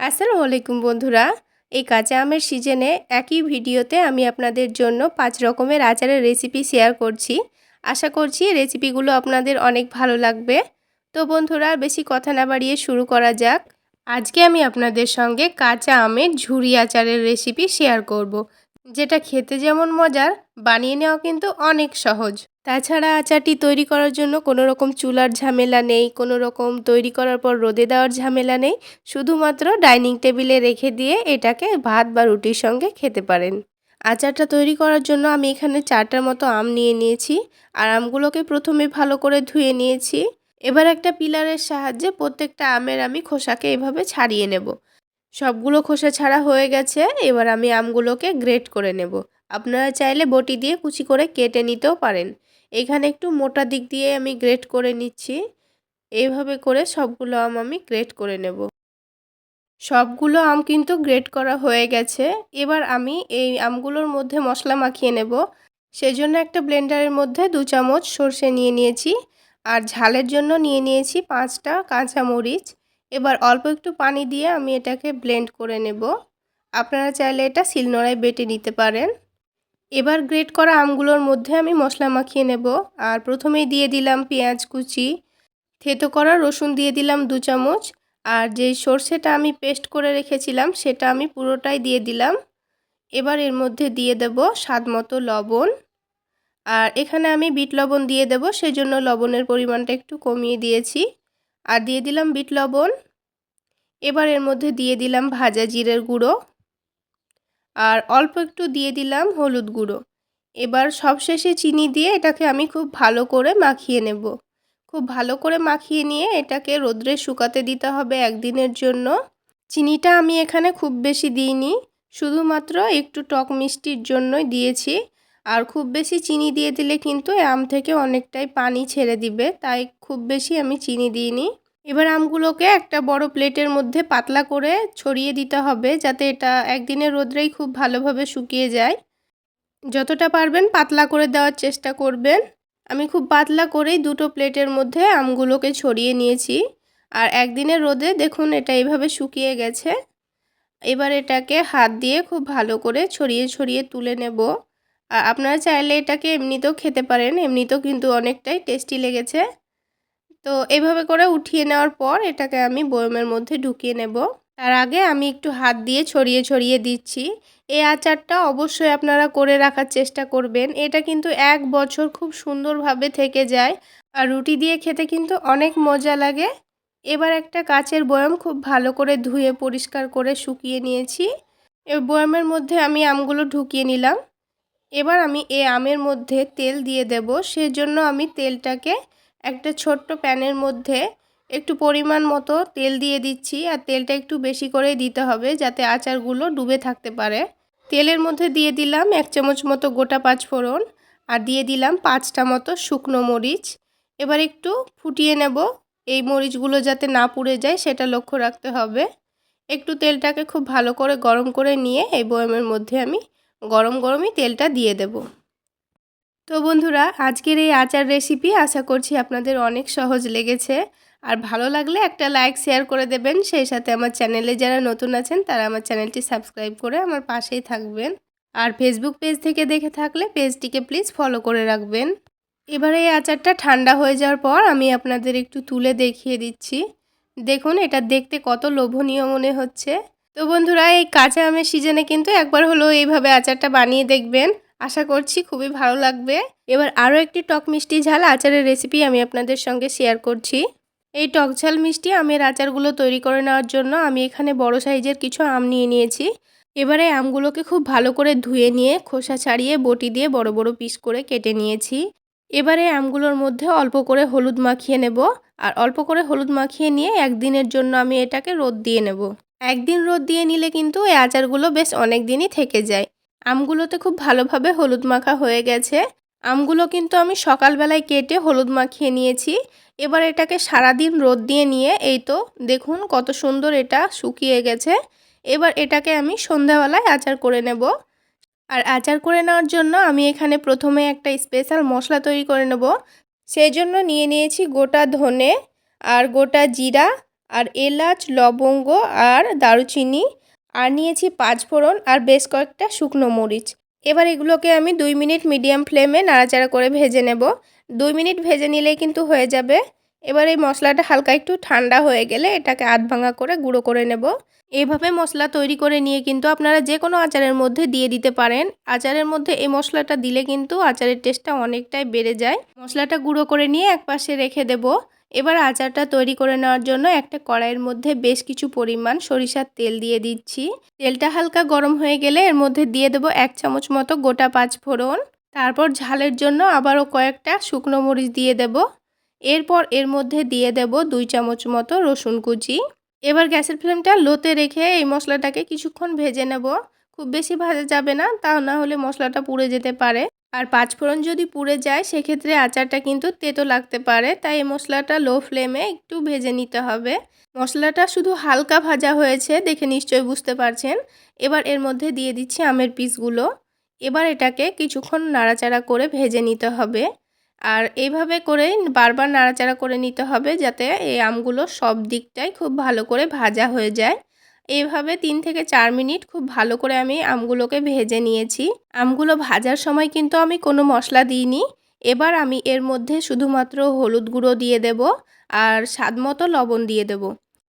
আসসালামু আলাইকুম বন্ধুরা। এই কাঁচা আমের সিজনে একই ভিডিওতে আমি আপনাদের জন্য পাঁচ রকমের আচারের রেসিপি শেয়ার করছি। আশা করছি রেসিপিগুলো আপনাদের অনেক ভালো লাগবে। তো বন্ধুরা বেশি কথা না বাড়িয়ে শুরু করা যাক। আজকে আমি আপনাদের সঙ্গে কাঁচা আমের ঝুরি আচারের রেসিপি শেয়ার করব। যেটা খেতে যেমন মজার, বানিয়ে নেওয়া কিন্তু অনেক সহজ। তাছাড়া আচারটি তৈরি করার জন্য কোনো রকম চুলার ঝামেলা নেই, কোনো রকম তৈরি করার পর রোদে দেওয়ার ঝামেলা নেই। শুধুমাত্র ডাইনিং টেবিলে রেখে দিয়ে এটাকে ভাত বা রুটির সঙ্গে খেতে পারেন। আচারটা তৈরি করার জন্য আমি এখানে চারটার মতো আম নিয়ে নিয়েছি আর আমগুলোকে প্রথমে ভালো করে ধুয়ে নিয়েছি। এবার একটা পিলারের সাহায্যে প্রত্যেকটা আমের আমি খোসাকে এভাবে ছাড়িয়ে নেব। সবগুলো খোসা ছাড়া হয়ে গেছে, এবার আমি আমগুলোকে গ্রেট করে নেব। আপনারা চাইলে বটি দিয়ে কুচি করে কেটে নিতেও পারেন। এখানে একটু মোটা দিক দিয়ে আমি গ্রেট করে নিচ্ছি। এইভাবে করে সবগুলো আম আমি গ্রেট করে নেব। সবগুলো আম কিন্তু গ্রেট করা হয়ে গেছে। এবার আমি এই আমগুলোর মধ্যে মশলা মাখিয়ে নেব। সেজন্য একটা ব্লেন্ডারের মধ্যে দু চামচ সর্ষে নিয়ে নিয়েছি। আর ঝালের জন্য নিয়ে নিয়েছি পাঁচটা কাঁচা মরিচ এবার অল্প একটু পানি দিয়ে আমি এটাকে ব্লেন্ড করে নেব। আপনারা চাইলে এটা শিলনোড়ায় বেটে নিতে পারেন। এবার গ্রেট করা আমগুলোর মধ্যে আমি মশলা মাখিয়ে নেব। আর প্রথমেই দিয়ে দিলাম পেঁয়াজ কুচি। থেতো করা রসুন দিয়ে দিলাম দু চামচ। আর যে সর্ষেটা আমি পেস্ট করে রেখেছিলাম, সেটা আমি পুরোটাই দিয়ে দিলাম। এবার এর মধ্যে দিয়ে দেব স্বাদ মতো লবণ। আর এখানে আমি বিট লবণ দিয়ে দেব, সেজন্য লবণের পরিমাণটা একটু কমিয়ে দিয়েছি। আর দিয়ে দিলাম বিট লবণ। এবার এর মধ্যে দিয়ে দিলাম ভাজা জিরের গুঁড়ো। আর অল্প একটু দিয়ে দিলাম হলুদ গুঁড়ো। এবার সবশেষে চিনি দিয়ে এটাকে আমি খুব ভালো করে মাখিয়ে নেব। খুব ভালো করে মাখিয়ে নিয়ে এটাকে রোদ্রে শুকাতে দিতে হবে একদিনের জন্য। চিনিটা আমি এখানে খুব বেশি দিইনি। শুধুমাত্র একটু টক মিষ্টির জন্যই দিয়েছি। আর খুব বেশি চিনি দিয়ে দিলে কিন্তু আম থেকে অনেকটাই পানি ছেড়ে দিবে, তাই খুব বেশি আমি চিনি দিইনি। এবার আমগুলোকে একটা বড় প্লেটের মধ্যে পাতলা করে ছড়িয়ে দিতে হবে যাতে এটা একদিনের রোদ্রেই খুব ভালোভাবে শুকিয়ে যায়। যতটা পারবেন পাতলা করে দেওয়ার চেষ্টা করবেন। আমি খুব পাতলা করেই দুটো প্লেটের মধ্যে আমগুলোকে ছড়িয়ে নিয়েছি। আর একদিনের রোদে দেখুন এটা এইভাবে শুকিয়ে গেছে। এবার এটাকে হাত দিয়ে খুব ভালো করে ছড়িয়ে ছড়িয়ে তুলে নেব। আপনারা চাইলে এটাকে এমনিতেও খেতে পারেন, এমনিতেও কিন্তু অনেকটাই টেস্টি লেগেছে। তো এভাবে করে উঠিয়ে নেওয়ার পর এটাকে আমি বয়মের মধ্যে ঢুকিয়ে নেব। তার আগে আমি একটু হাত দিয়ে ছড়িয়ে ছড়িয়ে দিচ্ছি। এই আচারটা অবশ্যই আপনারা করে রাখার চেষ্টা করবেন। এটা কিন্তু এক বছর খুব সুন্দরভাবে থেকে যায় আর রুটি দিয়ে খেতে কিন্তু অনেক মজা লাগে। এবার একটা কাচের বয়াম খুব ভালো করে ধুয়ে পরিষ্কার করে শুকিয়ে নিয়েছি। এবার বয়ামের মধ্যে আমি আমগুলো ঢুকিয়ে নিলাম। এবার আমি এ আমের মধ্যে তেল দিয়ে দেব। সেজন্য আমি তেলটাকে একটা ছোট্ট প্যানের মধ্যে একটু পরিমাণ মতো তেল দিয়ে দিচ্ছি আর তেলটা একটু বেশি করে দিতে হবে যাতে আচারগুলো ডুবে থাকতে পারে। তেলের মধ্যে দিয়ে দিলাম এক চামচ মতো গোটা পাঁচ ফোড়ন আর দিয়ে দিলাম পাঁচটা মতো শুকনো মরিচ। এবার একটু ফুটিয়ে নেব। এই মরিচগুলো যাতে না পুড়ে যায় সেটা লক্ষ্য রাখতে হবে। একটু তেলটাকে খুব ভালো করে গরম করে নিয়ে এই বয়মের মধ্যে আমি গরম গরমই তেলটা দিয়ে দেব। তো বন্ধুরা, আজকের এই আচার রেসিপি আশা করছি আপনাদের অনেক সহজ লেগেছে। আর ভালো লাগলে একটা লাইক শেয়ার করে দেবেন। সেই সাথে আমার চ্যানেলে যারা নতুন আছেন, তারা আমার চ্যানেলটি সাবস্ক্রাইব করে আমার পাশেই থাকবেন। আর ফেসবুক পেজ থেকে দেখে থাকলে পেজটিকে প্লিজ ফলো করে রাখবেন। এবারে এই আচারটা ঠান্ডা হয়ে যাওয়ার পর আমি আপনাদের একটু তুলে দেখিয়ে দিচ্ছি। দেখুন, এটা দেখতে কত লোভনীয় মনে হচ্ছে। তো বন্ধুরা, এই কাঁচা আমের সিজনে কিন্তু একবার হলো এইভাবে আচারটা বানিয়ে দেখবেন। আশা করছি খুবই ভালো লাগবে। এবার আরও একটি টক মিষ্টি ঝাল আচারের রেসিপি আমি আপনাদের সঙ্গে শেয়ার করছি। এই টক ঝাল মিষ্টি আমের আচারগুলো তৈরি করে নেওয়ার জন্য আমি এখানে বড় সাইজের কিছু আম নিয়ে নিয়েছি। এবারে আমগুলোকে খুব ভালো করে ধুয়ে নিয়ে খোসা ছাড়িয়ে বটি দিয়ে বড় বড় পিস করে কেটে নিয়েছি। এবারে আমগুলোর মধ্যে অল্প করে হলুদ মাখিয়ে নেব। আর অল্প করে হলুদ মাখিয়ে নিয়ে একদিনের জন্য আমি এটাকে রোদ দিয়ে নেব। একদিন রোদ দিয়ে নিলে কিন্তু এই আচারগুলো বেশ অনেক দিনই থেকে যায়। আমগুলোতে খুব ভালোভাবে হলুদ মাখা হয়ে গেছে। আমগুলো কিন্তু আমি সকালবেলায় কেটে হলুদ মাখিয়ে নিয়েছি। এবার এটাকে সারাদিন রোদ দিয়ে নিয়ে এই তো দেখুন কত সুন্দর এটা শুকিয়ে গেছে। এবার এটাকে আমি সন্ধ্যাবেলায় আচার করে নেব। আর আচার করে নেওয়ার জন্য আমি এখানে প্রথমে একটা স্পেশাল মশলা তৈরি করে নেব। সেই জন্য নিয়ে নিয়েছি গোটা ধনে আর গোটা জিরা আর এলাচ, লবঙ্গ আর দারুচিনি, আর নিয়েছি পাঁচ ফোড়ন আর বেশ কয়েকটা শুকনো মরিচ। এবার এগুলোকে আমি দুই মিনিট মিডিয়াম ফ্লেমে নাড়াচাড়া করে ভেজে নেব। দুই মিনিট ভেজে নিলেই কিন্তু হয়ে যাবে। এবার এই মশলাটা হালকা একটু ঠান্ডা হয়ে গেলে এটাকে আধ ভাঙা করে গুঁড়ো করে নেব। এইভাবে মশলা তৈরি করে নিয়ে কিন্তু আপনারা যে কোনো আচারের মধ্যে দিয়ে দিতে পারেন। আচারের মধ্যে এই মশলাটা দিলে কিন্তু আচারের টেস্টটা অনেকটাই বেড়ে যায়। মশলাটা গুঁড়ো করে নিয়ে একপাশে রেখে দেব। এবার আচারটা তৈরি করে নেওয়ার জন্য একটা কড়াইয়ের মধ্যে বেশ কিছু পরিমাণ সরিষার তেল দিয়ে দিচ্ছি। তেলটা হালকা গরম হয়ে গেলে এর মধ্যে দিয়ে দেব এক চামচ মতো গোটা পাঁচ ফোড়ন তারপর ঝালের জন্য আবারও কয়েকটা শুকনো মরিচ দিয়ে দেব। এরপর এর মধ্যে দিয়ে দেব দুই চামচ মতো রসুন কুচি। এবার গ্যাসের ফ্লেমটা লোতে রেখে এই মশলাটাকে কিছুক্ষণ ভেজে নেব। খুব বেশি ভাজা যাবে না, তা না হলে মশলাটা পুড়ে যেতে পারে। আর পাঁচফোড়ন যদি পুড়ে যায়, সেক্ষেত্রে আচারটা কিন্তু তেতো লাগতে পারে, তাই এই মশলাটা লো ফ্লেমে একটু ভেজে নিতে হবে। মশলাটা শুধু হালকা ভাজা হয়েছে দেখে নিশ্চয়ই বুঝতে পারছেন। এবার এর মধ্যে দিয়ে দিচ্ছি আমের পিসগুলো। এবার এটাকে কিছুক্ষণ নাড়াচাড়া করে ভেজে নিতে হবে। আর এইভাবে করেই বারবার নাড়াচাড়া করে নিতে হবে যাতে এই আমগুলো সব দিকটাই খুব ভালো করে ভাজা হয়ে যায়। এইভাবে তিন থেকে চার মিনিট খুব ভালো করে আমি আমগুলোকে ভেজে নিয়েছি। আমগুলো ভাজার সময় কিন্তু আমি কোনো মশলা দিইনি। এবার আমি এর মধ্যে শুধুমাত্র হলুদ গুঁড়ো দিয়ে দেব আর স্বাদ মতো লবণ দিয়ে দেব।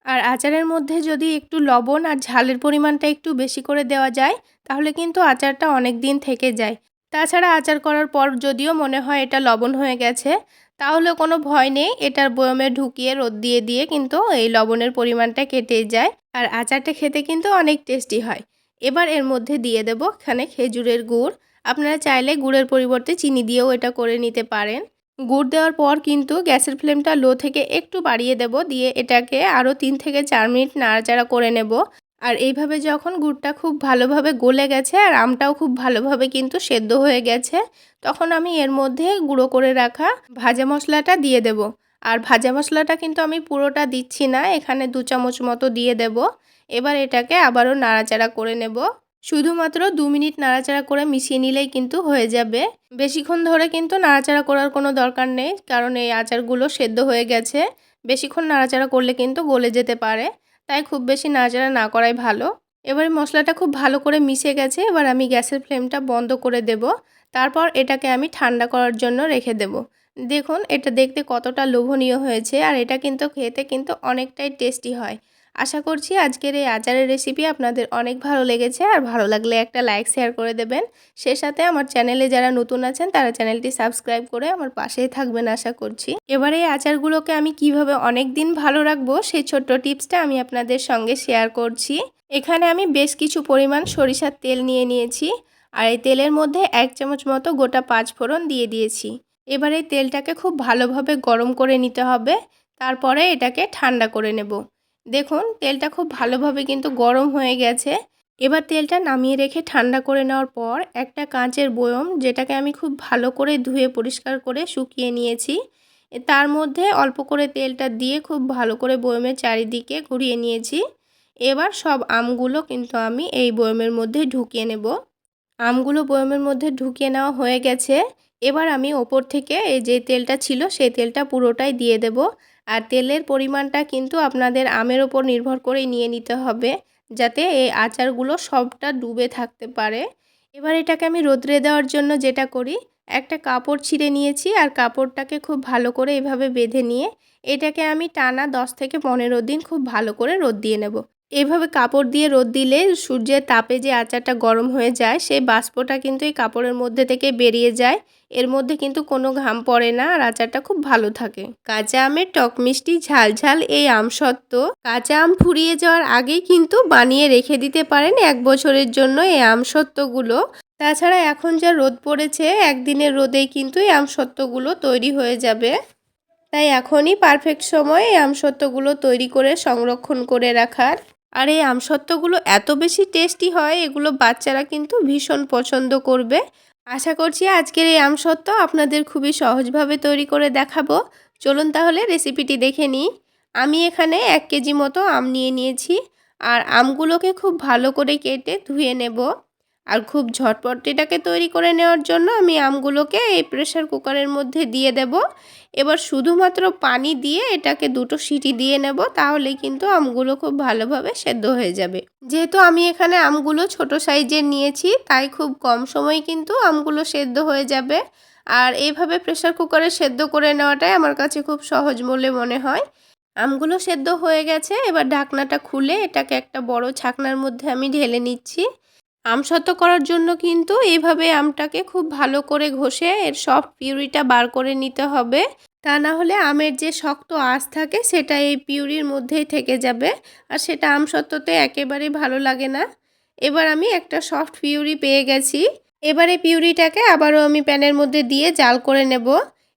আর আচারের মধ্যে যদি একটু লবণ আর ঝালের পরিমাণটা একটু বেশি করে দেওয়া যায়, তাহলে কিন্তু আচারটা অনেক দিন থেকে যায়। তাছাড়া আচার করার পর যদিও মনে হয় এটা লবণ হয়ে গেছে তাহলে কোনো ভয় নেই। এটার বয়মে ঢুকিয়ে রোদ দিয়ে দিয়ে কিন্তু এই লবণের পরিমাণটা কেটে যায় আর আচারটা খেতে কিন্তু অনেক টেস্টি হয়। এবার এর মধ্যে দিয়ে দেব এখানে খেজুরের গুড়। আপনারা চাইলে গুড়ের পরিবর্তে চিনি দিয়েও এটা করে নিতে পারেন। গুড় দেওয়ার পর কিন্তু গ্যাসের ফ্লেমটা লো থেকে একটু বাড়িয়ে দেব। দিয়ে এটাকে আরও তিন থেকে চার মিনিট নাড়াচাড়া করে নেব। আর এইভাবে যখন গুড়টা খুব ভালোভাবে গলে গেছে আর আমটাও খুব ভালোভাবে কিন্তু সেদ্ধ হয়ে গেছে, তখন আমি এর মধ্যে গুঁড়ো করে রাখা ভাজা মশলাটা দিয়ে দেব। আর ভাজা মশলাটা কিন্তু আমি পুরোটা দিচ্ছি না, এখানে দু চামচ মতো দিয়ে দেব। এবার এটাকে আবারও নাড়াচাড়া করে নেব। শুধুমাত্র দু মিনিট নাড়াচাড়া করে মিশিয়ে নিলেই কিন্তু হয়ে যাবে। বেশিক্ষণ ধরে কিন্তু নাড়াচাড়া করার কোনো দরকার নেই, কারণ এই আচারগুলো সেদ্ধ হয়ে গেছে। বেশিক্ষণ নাড়াচাড়া করলে কিন্তু গলে যেতে পারে। তাই খুব বেশি নাড়াচাড়া না করাই ভালো। এবারে মশলাটা খুব ভালো করে মিশে গেছে, এবার আমি গ্যাসের ফ্লেমটা বন্ধ করে দেব। তারপর এটাকে আমি ঠান্ডা করার জন্য রেখে দেব। দেখুন, এটা দেখতে কতটা লোভনীয় হয়েছে, আর এটা কিন্তু খেতে কিন্তু অনেকটাই টেস্টি হয়। আশা করছি আজকের এই আচারের রেসিপি আপনাদের অনেক ভালো লেগেছে। আর ভালো লাগলে একটা লাইক শেয়ার করে দেবেন। সে সাথে আমার চ্যানেলে যারা নতুন আছেন, তারা চ্যানেলটি সাবস্ক্রাইব করে আমার পাশেই থাকবেন আশা করছি। এবারে এই আচারগুলোকে আমি কীভাবে অনেক দিন ভালো রাখব, সেই ছোট্ট টিপসটা আমি আপনাদের সঙ্গে শেয়ার করছি। এখানে আমি বেশ কিছু পরিমাণ সরিষার তেল নিয়ে নিয়েছি। আর এই তেলের মধ্যে এক চামচ মতো গোটা পাঁচ ফোড়ন দিয়ে দিয়েছি। এবার এই তেলটাকে খুব ভালোভাবে গরম করে নিতে হবে। তারপরে এটাকে ঠান্ডা করে নেব। দেখুন, তেলটা খুব ভালোভাবে কিন্তু গরম হয়ে গেছে। এবার তেলটা নামিয়ে রেখে ঠান্ডা করে নেওয়ার পর একটা কাঁচের বয়ম, যেটাকে আমি খুব ভালো করে ধুয়ে পরিষ্কার করে শুকিয়ে নিয়েছি। তার মধ্যে অল্প করে তেলটা দিয়ে খুব ভালো করে বয়মের চারিদিকে ঘুরিয়ে নিয়েছি। এবার সব আমগুলো কিন্তু আমি এই বয়মের মধ্যে ঢুকিয়ে নেব। আমগুলো বয়মের মধ্যে ঢুকিয়ে নেওয়া হয়ে গেছে। এবার আমি ওপর থেকে এই যে তেলটা ছিল, সেই তেলটা পুরোটাই দিয়ে দেব। আর তেলের পরিমাণটা কিন্তু আপনাদের আমের ওপর নির্ভর করে নিয়ে নিতে হবে, যাতে এই আচারগুলো সবটা ডুবে থাকতে পারে। এবার এটাকে আমি রোদ্রে দেওয়ার জন্য যেটা করি, একটা কাপড় ছিঁড়ে নিয়েছি আর কাপড়টাকে খুব ভালো করে এভাবে বেঁধে নিয়ে, এটাকে আমি টানা দশ থেকে পনেরো দিন খুব ভালো করে রোদ দিয়ে নেব। এভাবে কাপড় দিয়ে রোদ দিলে সূর্যের তাপে যে আচারটা গরম হয়ে যায় সেই বাষ্পটা কিন্তু এই কাপড়ের মধ্যে থেকে বেরিয়ে যায়। এর মধ্যে কিন্তু কোনো ঘাম পড়ে না আর আচারটা খুব ভালো থাকে। কাঁচা আমের টক মিষ্টি ঝাল ঝাল এই আম সত্ত্ব কাঁচা আম ফুরিয়ে যাওয়ার আগেই কিন্তু বানিয়ে রেখে দিতে পারেন এক বছরের জন্য এই আম সত্ত্বগুলো। তাছাড়া এখন যা রোদ পড়েছে, একদিনের রোদেই কিন্তু এই আমসত্ত্বগুলো তৈরি হয়ে যাবে। তাই এখনই পারফেক্ট সময় এই আমসত্ত্বগুলো তৈরি করে সংরক্ষণ করে রাখার আর এই আমসত্ত্বগুলো এত বেশি টেস্টি হয়, এগুলো বাচ্চারা কিন্তু ভীষণ পছন্দ করবে। আশা করছি আজকের এই আমসত্ত্ব আপনাদের খুবই সহজভাবে তৈরি করে দেখাবো। চলুন তাহলে রেসিপিটি দেখে নিই। আমি এখানে এক কেজি মতো আম নিয়ে নিয়েছি, আর আমগুলোকে খুব ভালো করে কেটে ধুয়ে নেব। আর খুব ঝটপট এটাকে তৈরি করে নেওয়ার জন্য আমি আমগুলোকে এই প্রেশার কুকারের মধ্যে দিয়ে দেব। এবার শুধুমাত্র পানি দিয়ে এটাকে দুটো সিটি দিয়ে নেব, তাহলে কিন্তু আমগুলো খুব ভালোভাবে সেদ্ধ হয়ে যাবে। যেহেতু আমি এখানে আমগুলো ছোট সাইজের নিয়েছি, তাই খুব কম সময় কিন্তু আমগুলো সেদ্ধ হয়ে যাবে। আর এইভাবে প্রেশার কুকারে সেদ্ধ করে নেওয়াটাই আমার কাছে খুব সহজ বলে মনে হয়। আমগুলো সেদ্ধ হয়ে গেছে, এবার ঢাকনাটা খুলে এটাকে একটা বড় ছাকনার মধ্যে আমি ঢেলে নিচ্ছি। আম সত্ত্ব করার জন্য কিন্তু এইভাবে আমটাকে খুব ভালো করে ঘষে এর সফট পিউরিটা বার করে নিতে হবে। তা না হলে আমের যে শক্ত আঁশ থাকে সেটা এই পিউরির মধ্যেই থেকে যাবে আর সেটা আম সত্ত্বতে একেবারেই ভালো লাগে না। এবার আমি একটা সফট পিউরি পেয়ে গেছি। এবারে পিউরিটাকে আবারও আমি প্যানের মধ্যে দিয়ে জাল করে নেব।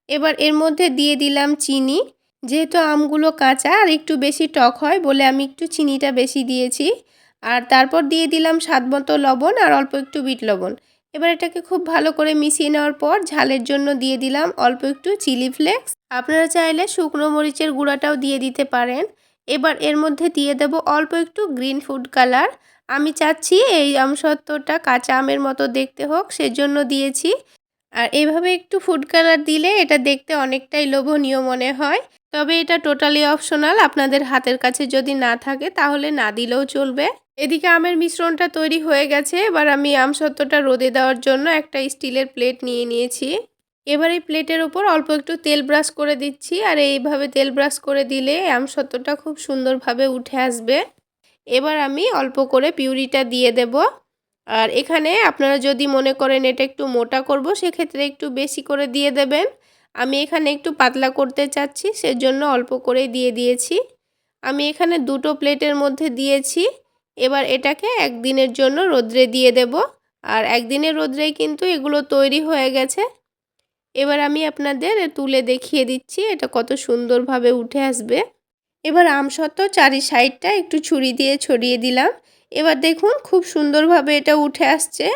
এবার এর মধ্যে দিয়ে দিলাম চিনি। যেহেতু আমগুলো কাঁচা আর একটু বেশি টক হয় বলে আমি একটু চিনিটা বেশি দিয়েছি। আর তারপর দিয়ে দিলাম স্বাদ মতো লবণ আর অল্প একটু বিট লবণ। এবার এটাকে খুব ভালো করে মিশিয়ে নেওয়ার পর ঝালের জন্য দিয়ে দিলাম অল্প একটু চিলি ফ্লেক্স। আপনারা চাইলে শুকনো মরিচের গুঁড়াটাও দিয়ে দিতে পারেন। এবার এর মধ্যে দিয়ে দেব অল্প একটু গ্রিন ফুড কালার। আমি চাচ্ছি এই আমসত্ত্বটা কাঁচা আমের মতো দেখতে হোক, সেজন্য দিয়েছি। আর এভাবে একটু ফুড কালার দিলে এটা দেখতে অনেকটাই লোভনীয় মনে হয়। তবে এটা টোটালি অপশনাল আপনাদের হাতের কাছে যদি না থাকে তাহলে না দিলেও চলবে। এদিকে আমের মিশ্রণটা তৈরি হয়ে গেছে, এবার আমি আমসত্ত্বটা রোদে দেওয়ার জন্য একটা স্টিলের প্লেট নিয়ে নিয়েছি। এবার এই প্লেটের ওপর অল্প একটু তেল ব্রাশ করে দিচ্ছি, আর এইভাবে তেল ব্রাশ করে দিলে আমসত্ত্বটা খুব সুন্দরভাবে উঠে আসবে। এবার আমি অল্প করে পিউরিটা দিয়ে দেব। আর এখানে আপনারা যদি মনে করেন এটা একটু মোটা করব, সেক্ষেত্রে একটু বেশি করে দিয়ে দেবেন। আমি এখানে একটু পাতলা করতে চাচ্ছি, সেজন্য অল্প করে দিয়ে দিয়েছি। আমি এখানে দুটো প্লেটের মধ্যে দিয়েছি। এবার এটাকে একদিনের জন্য রোদ্রে দিয়ে দেব। আর একদিনের রোদ্রে কিন্তু এগুলো তৈরি হয়ে গেছে। এবার আমি আপনাদের তুলে দেখিয়ে দিচ্ছি এটা কত সুন্দরভাবে উঠে আসবে। এবার আমসত্ত্ব চারি সাইডটা একটু ছুরি দিয়ে ছড়িয়ে দিলাম। এবার দেখুন, খুব সুন্দরভাবে এটা উঠে আসছে।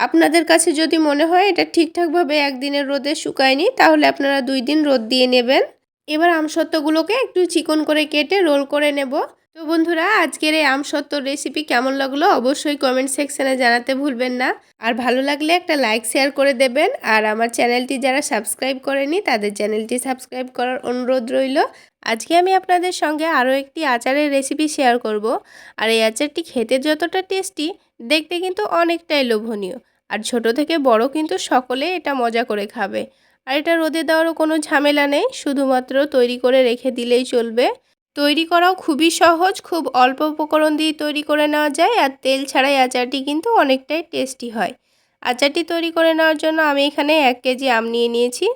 আপনাদের কাছে যদি মনে হয় এটা ঠিকঠাকভাবে একদিনের রোদে শুকায়নি, তাহলে আপনারা দুই দিন রোদ দিয়ে নেবেন। এবার আমসত্ত্বগুলোকে একটু চিকন করে কেটে রোল করে নেব। তো বন্ধুরা, আজকের এই আমসত্ত্বর রেসিপি কেমন লাগল অবশ্যই কমেন্ট সেকশানে জানাতে ভুলবেন না। আর ভালো লাগলে একটা লাইক শেয়ার করে দেবেন। আর আমার চ্যানেলটি যারা সাবস্ক্রাইব করেনি, তাদের চ্যানেলটি সাবস্ক্রাইব করার অনুরোধ রইল। আজকে আমি আপনাদের সঙ্গে আরও একটি আচারের রেসিপি শেয়ার করব। আর এই আচারটি খেতে যতটা টেস্টি দেখতে কিন্তু অনেকটাই লোভনীয়। আর ছোট থেকে বড় কিন্তু সকলে এটা মজা করে খাবে। আর এটা রোদে দেওয়ারও কোনো ঝামেলা নেই, শুধুমাত্র তৈরি করে রেখে দিলেই চলবে। তৈরি করাও খুবই সহজ, খুব অল্প উপকরণ দিয়ে তৈরি করে নেওয়া যায়, আর তেল ছাড়াই আচারটি কিন্তু অনেকটাই টেস্টি হয়। আচারটি তৈরি করে নেওয়ার জন্য আমি এখানে এক কেজি আম নিয়ে নিয়েছি।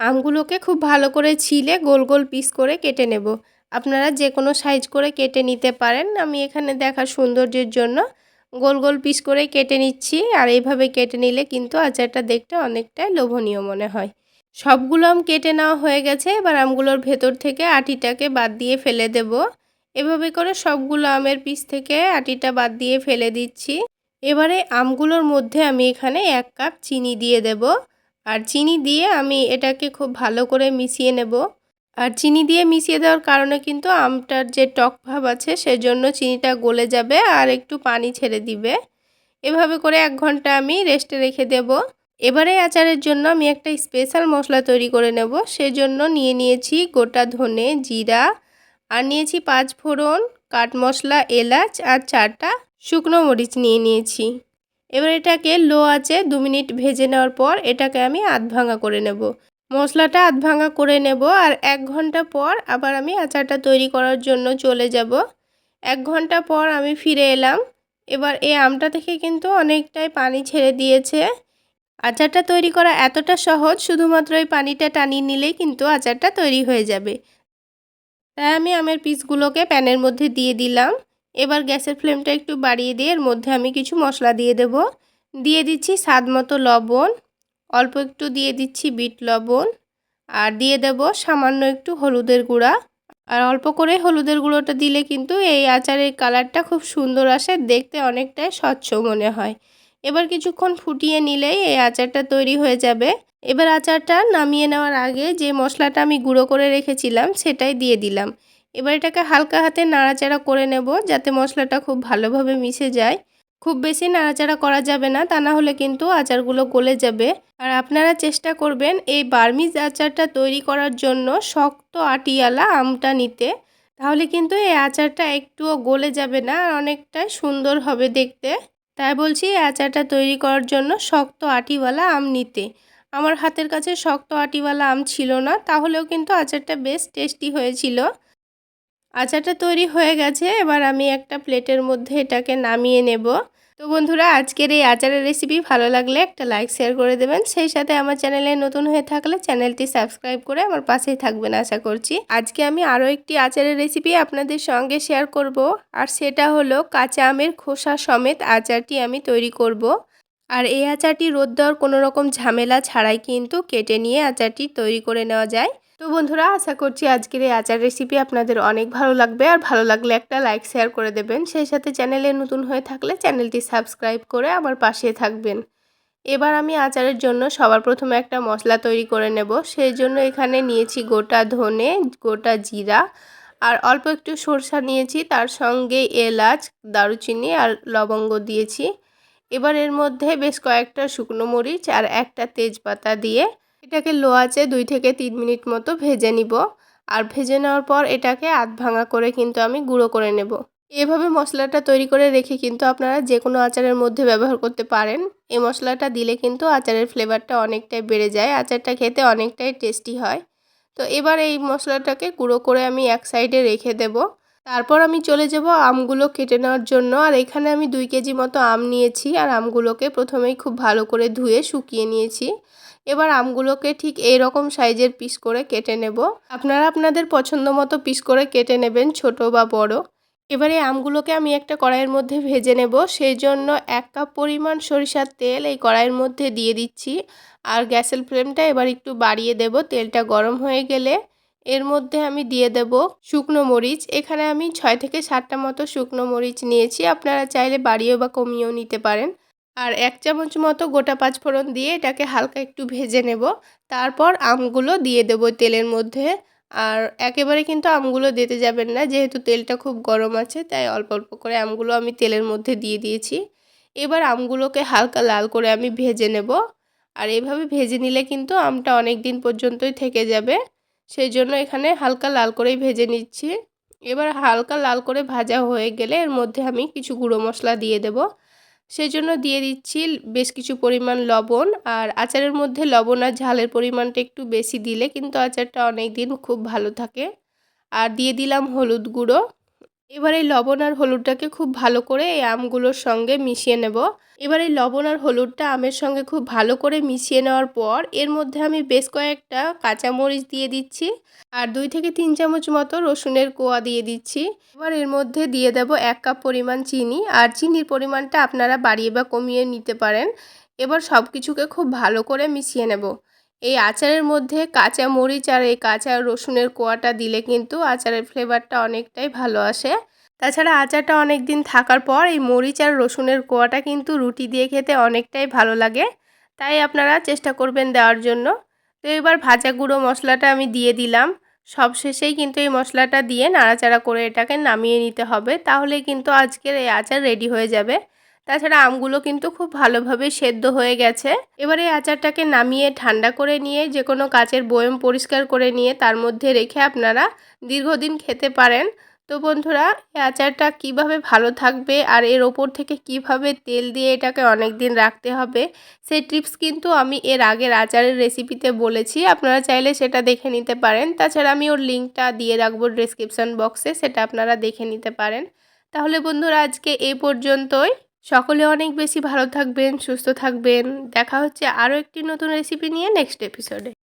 আমগুলোকে খুব ভালো করে ছিলে গোল গোল পিস করে কেটে নেব। আপনারা যে কোনো সাইজ করে কেটে নিতে পারেন। আমি এখানে দেখার সৌন্দর্যের জন্য গোল গোল পিস করে কেটে নিচ্ছি। আর এইভাবে কেটে নিলে কিন্তু আচারটা দেখতে অনেকটাই লোভনীয় মনে হয়। সবগুলো আম কেটে নেওয়া হয়ে গেছে। এবার আমগুলোর ভেতর থেকে আটিটাকে বাদ দিয়ে ফেলে দেব। এভাবে করে সবগুলো আমের পিস থেকে আটিটা বাদ দিয়ে ফেলে দিচ্ছি। এবারে আমগুলোর মধ্যে আমি এখানে এক কাপ চিনি দিয়ে দেব। আর চিনি দিয়ে আমি এটাকে খুব ভালো করে মিশিয়ে নেব। আর চিনি দিয়ে মিশিয়ে দেওয়ার কারণে কিন্তু আমটার যে টক ভাব আছে, সেজন্য চিনিটা গলে যাবে আর একটু পানি ছেড়ে দিবে। এভাবে করে এক ঘণ্টা আমি রেস্টে রেখে দেব। এবারে আচারের জন্য আমি একটা স্পেশাল মশলা তৈরি করে নেব। সেজন্য নিয়ে নিয়েছি গোটা ধনে জিরা আর নিয়েছি পাঁচ ফোড়ন, কাঠ মশলা, এলাচ আর চারটা শুকনো মরিচ নিয়ে নিয়েছি। এবার এটাকে লো আছে দু মিনিট ভেজে নেওয়ার পর এটাকে আমি আধ ভাঙা করে নেব। মশলাটা আধ ভাঙা করে নেব আর এক ঘণ্টা পর আবার আমি আচারটা তৈরি করার জন্য চলে যাব। এক ঘণ্টা পর আমি ফিরে এলাম। এবার এই আমটা থেকে কিন্তু অনেকটাই পানি ছেড়ে দিয়েছে। আচারটা তৈরি করা এতটা সহজ, শুধুমাত্র এই পানিটা টানিয়ে নিলেই কিন্তু আচারটা তৈরি হয়ে যাবে। তাই আমি আমের পিসগুলোকে প্যানের মধ্যে দিয়ে দিলাম। এবার গ্যাসের ফ্লেমটা একটু বাড়িয়ে দিয়ে এর মধ্যে আমি কিছু মশলা দিয়ে দেব। দিয়ে দিচ্ছি স্বাদ মতো লবণ। অল্প একটু দিয়ে দিচ্ছি বিট লবণ আর দিয়ে দেব সামান্য একটু হলুদের গুঁড়া। আর অল্প করে হলুদের গুঁড়োটা দিলে কিন্তু এই আচারের কালারটা খুব সুন্দর আসে, দেখতে অনেকটাই স্বচ্ছ মনে হয়। এবার কিছুক্ষণ ফুটিয়ে নিলেই এই আচারটা তৈরি হয়ে যাবে। এবার আচারটা নামিয়ে নেওয়ার আগে যে মশলাটা আমি গুঁড়ো করে রেখেছিলাম সেটাই দিয়ে দিলাম। এবার এটাকে হালকা হাতে নাড়াচাড়া করে নেব যাতে মশলাটা খুব ভালোভাবে মিশে যায়। খুব বেশি নাড়াচাড়া করা যাবে না, তা না হলে কিন্তু আচারগুলো গলে যাবে। আর আপনারা চেষ্টা করবেন এই বার্মিজ আচারটা তৈরি করার জন্য শক্ত আটিয়ালা আমটা নিতে। তাহলে কিন্তু এই আচারটা একটুও গলে যাবে না, আর অনেকটাই সুন্দর হবে দেখতে। তাই বলছি এই আচারটা তৈরি করার জন্য শক্ত আটিওয়ালা আম নিতে। আমার হাতের কাছে শক্ত আটিওয়ালা আম ছিল না, তাহলেও কিন্তু আচারটা বেশ টেস্টি হয়েছিল। আচারটা তৈরি হয়ে গেছে, এবার আমি একটা প্লেটের মধ্যে এটাকে নামিয়ে নেব। তো বন্ধুরা, আজকের এই আচারের রেসিপি ভালো লাগলে একটা লাইক শেয়ার করে দেবেন। সেই সাথে আমার চ্যানেলে নতুন হয়ে থাকলে চ্যানেলটি সাবস্ক্রাইব করে আমার পাশেই থাকবেন আশা করছি। আজকে আমি আরও একটি আচারের রেসিপি আপনাদের সঙ্গে শেয়ার করব, আর সেটা হলো কাঁচা আমের খোসা সমেত আচারটি আমি তৈরি করব। আর এই আচারটি রোদ দেওয়ার কোনো রকম ঝামেলা ছাড়াই কিন্তু কেটে নিয়ে আচারটি তৈরি করে নেওয়া যায়। তো বন্ধুরা, আশা করছি আজকের এই আচার রেসিপি আপনাদের অনেক ভালো লাগবে। আর ভালো লাগলে একটা লাইক শেয়ার করে দেবেন। সেই সাথে চ্যানেলে নতুন হয়ে থাকলে চ্যানেলটি সাবস্ক্রাইব করে আমার পাশে থাকবেন। এবার আমি আচারের জন্য সবার প্রথমে একটা মশলা তৈরি করে নেব। সেই জন্য এখানে নিয়েছি গোটা ধনে, গোটা জিরা, আর অল্প একটু সরষা নিয়েছি। তার সঙ্গে এলাচ, দারুচিনি আর লবঙ্গ দিয়েছি। এবার এর মধ্যে বেশ কয়েকটা শুকনো মরিচ আর একটা তেজপাতা দিয়ে এটাকে লো আছে দুই থেকে তিন মিনিট মতো ভেজে নিব। আর ভেজে নেওয়ার পর এটাকে আধ ভাঙা করে কিন্তু আমি গুঁড়ো করে নেব। এভাবে মশলাটা তৈরি করে রেখে কিন্তু আপনারা যে কোনো আচারের মধ্যে ব্যবহার করতে পারেন। এই মশলাটা দিলে কিন্তু আচারের ফ্লেভারটা অনেকটাই বেড়ে যায়, আচারটা খেতে অনেকটাই টেস্টি হয়। তো এবার এই মশলাটাকে গুঁড়ো করে আমি এক সাইডে রেখে দেব। তারপর আমি চলে যাব আমগুলো কেটে নেওয়ার জন্য। আর এখানে আমি দুই কেজি মতো আম নিয়েছি। আর আমগুলোকে প্রথমেই খুব ভালো করে ধুয়ে শুকিয়ে নিয়েছি। এবার আমগুলোকে ঠিক এই রকম সাইজের পিস করে কেটে নেব। আপনারা আপনাদের পছন্দ মতো পিস করে কেটে নেবেন, ছোট বা বড়। এবারে আমগুলোকে আমি একটা কড়াইয়ের মধ্যে ভেজে নেব। সেই জন্য এক কাপ পরিমাণ সরিষার তেল এই কড়াইয়ের মধ্যে দিয়ে দিচ্ছি। আর গ্যাসের ফ্লেমটা এবার একটু বাড়িয়ে দেব। তেলটা গরম হয়ে গেলে এর মধ্যে আমি দিয়ে দেব শুকনো মরিচ। এখানে আমি ছয় থেকে সাতটা মতো শুকনো মরিচ নিয়েছি। আপনারা চাইলে বাড়িয়েও বা কমিয়েও নিতে পারেন। আর এক চামচ মতো গোটা পাঁচফোড়ন দিয়ে এটাকে হালকা একটু ভেজে নেব। তারপর আমগুলো দিয়ে দেবো তেলের মধ্যে। আর একেবারে কিন্তু আমগুলো দিতে যাবেন না, যেহেতু তেলটা খুব গরম আছে, তাই অল্প অল্প করে আমগুলো আমি তেলের মধ্যে দিয়ে দিয়েছি। এবার আমগুলোকে হালকা লাল করে আমি ভেজে নেব। আর এভাবে ভেজে নিলে কিন্তু আমটা অনেক দিন পর্যন্তই থেকে যাবে। সেই জন্য এখানে হালকা লাল করেই ভেজে নিচ্ছি। এবার হালকা লাল করে ভাজা হয়ে গেলে এর মধ্যে আমি কিছু গুঁড়ো মশলা দিয়ে দেবো। সেই জন্য দিয়ে দিচ্ছি বেশ কিছু পরিমাণ লবণ আর আচারের মধ্যে লবণ আর ঝালের পরিমাণটা একটু বেশি দিলে কিন্তু আচারটা অনেক দিন খুব ভালো থাকে। আর দিয়ে দিলাম হলুদ গুঁড়ো। এবার এই লবণ আর হলুদটাকে খুব ভালো করে এই আমগুলোর সঙ্গে মিশিয়ে নেব। এবার এই লবণ আর হলুদটা আমের সঙ্গে খুব ভালো করে মিশিয়ে নেওয়ার পর এর মধ্যে আমি বেশ কয়েকটা কাঁচামরিচ দিয়ে দিচ্ছি আর দুই থেকে তিন চামচ মতো রসুনের কোয়া দিয়ে দিচ্ছি। এবার এর মধ্যে দিয়ে দেব এক কাপ পরিমাণ চিনি আর চিনির পরিমাণটা আপনারা বাড়িয়ে বা কমিয়ে নিতে পারেন। এবার সব কিছুকে খুব ভালো করে মিশিয়ে নেব। এই আচারের মধ্যে কাঁচা মরিচ আর এই কাঁচা রসুনের কোয়াটা দিলে কিন্তু আচারের ফ্লেভারটা অনেকটাই ভালো আসে। তাছাড়া আচারটা অনেক দিন থাকার পর এই মরিচ আর রসুনের কোয়াটা কিন্তু রুটি দিয়ে খেতে অনেকটাই ভালো লাগে। তাই আপনারা চেষ্টা করবেন দেওয়ার জন্য। তো এবার ভাজা গুঁড়ো মশলাটা আমি দিয়ে দিলাম। সব শেষেই কিন্তু এই মশলাটা দিয়ে নাড়াচাড়া করে এটাকে নামিয়ে নিতে হবে। তাহলে কিন্তু আজকের এই আচার রেডি হয়ে যাবে। তাছাড়া আমগুলো কিন্তু খুব ভালোভাবে সেদ্ধ হয়ে গেছে। এবার আচারটাকে নামিয়ে ঠান্ডা করে নিয়ে যে কোনো কাচের বয়ম পরিষ্কার করে নিয়ে তার মধ্যে রেখে আপনারা দীর্ঘদিন খেতে পারেন। তো বন্ধুরা, এই আচারটা কীভাবে ভালো থাকবে আর এর ওপর থেকে কীভাবে তেল দিয়ে এটাকে অনেক দিন রাখতে হবে, সেই টিপস কিন্তু আমি এর আগের আচারের রেসিপিতে বলেছি। আপনারা চাইলে সেটা দেখে নিতে পারেন। তাছাড়া আমি ওর লিঙ্কটা দিয়ে রাখব ডিসক্রিপশান বক্সে সেটা আপনারা দেখে নিতে পারেন। তাহলে বন্ধুরা, আজকে এই পর্যন্তই। সকলে অনেক বেশি ভালো থাকবেন, সুস্থ থাকবেন। দেখা হচ্ছে আরও একটি নতুন রেসিপি নিয়ে নেক্সট এপিসোডে